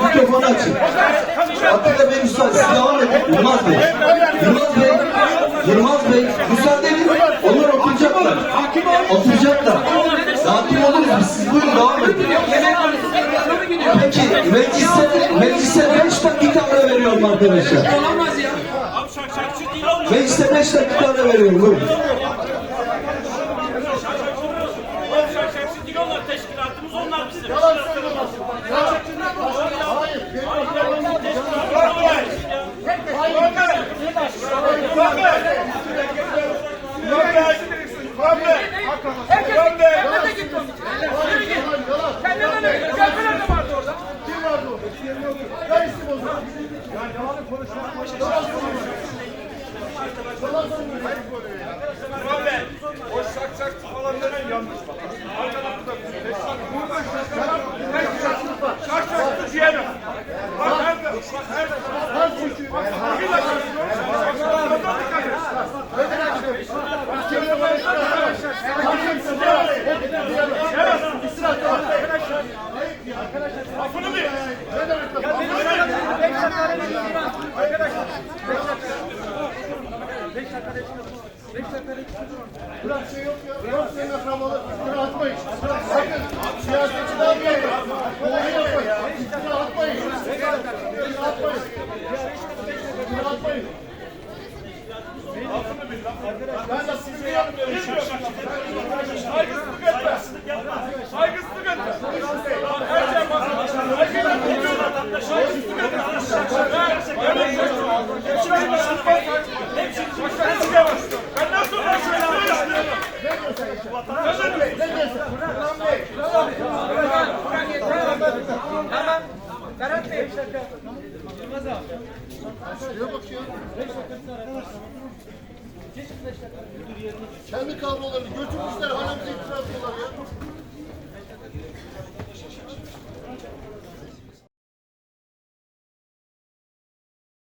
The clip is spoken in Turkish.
Mikrofonu açın. Atilla Bey müsaade. Siz devam edin. Yılmaz Bey. Yılmaz Bey. Yılmaz Bey. Müsaade edin. Onlar oturacaklar. Oturacaklar. Sakin oluruz biz. Siz buyurun devam edin. Peki meclise, meclise beş dakika ara veriyorum arkadaşlar. Meclise beş dakika ara veriyorum. Buyurun. Bak nerede? Bak nerede? Her Bırak şey yok ya. Yok senin akrabalar. İftira atmayın. Sakın. Siyasetçi de atmayın. Doğru yapmayın. İftira atmayın. İftira atmayın. İftira atmayın. Ben de sizi duyarım bir şey. Saygısızlık etme. Her şey bakın. Saygıyla konuşuyorlar. Saygısızlık. Hepsi yavaş. Benden sonra şöyle istiyorum. Şuraya bak ya. Kendi kadrolarını götürmüşler